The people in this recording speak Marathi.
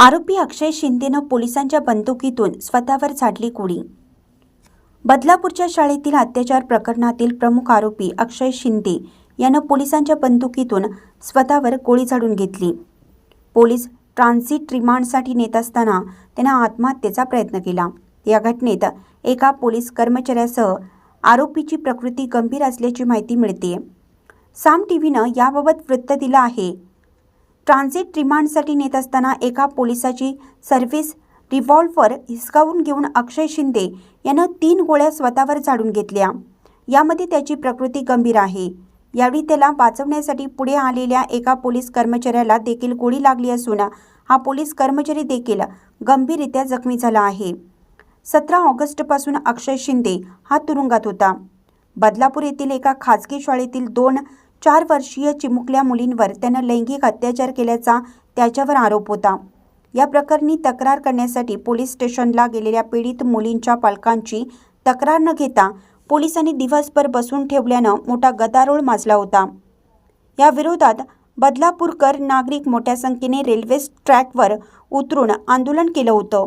आरोपी अक्षय शिंदेनं पोलिसांच्या बंदुकीतून स्वतःवर झाडली गोळी. बदलापूरच्या शाळेतील अत्याचार प्रकरणातील प्रमुख आरोपी अक्षय शिंदे यानं पोलिसांच्या बंदुकीतून स्वतःवर गोळी झाडून घेतली. पोलीस ट्रान्झिट रिमांडसाठी नेत असताना त्यानं आत्महत्येचा प्रयत्न केला. या घटनेत एका पोलीस कर्मचाऱ्यासह आरोपीची प्रकृती गंभीर असल्याची माहिती मिळते. साम टीव्हीनं याबाबत वृत्त दिलं आहे. ट्रान्झिट रिमांडसाठी नेत असताना एका पोलिसाची सर्व्हिस रिव्हॉल्व्हर हिसकावून घेऊन अक्षय शिंदे यानं तीन गोळ्या स्वतःवर झाडून घेतल्या. यामध्ये त्याची प्रकृती गंभीर आहे. यावेळी त्याला वाचवण्यासाठी पुढे आलेल्या एका पोलीस कर्मचाऱ्याला देखील गोळी लागली असून हा पोलीस कर्मचारी देखील गंभीररित्या जखमी झाला आहे. सतरा ऑगस्टपासून अक्षय शिंदे हा तुरुंगात होता. बदलापूर येथील एका खाजगी शाळेतील दोन चार वर्षीय चिमुकल्या मुलींवर त्यानं लैंगिक अत्याचार केल्याचा त्याच्यावर आरोप होता. या प्रकरणी तक्रार करण्यासाठी पोलीस स्टेशनला गेलेल्या पीडित मुलींच्या पालकांची तक्रार न घेता पोलिसांनी दिवसभर बसून ठेवल्यानं मोठा गदारोळ माजला होता. या विरोधात बदलापूरकर नागरिक मोठ्या संख्येने रेल्वे ट्रॅकवर उतरून आंदोलन केलं होतं.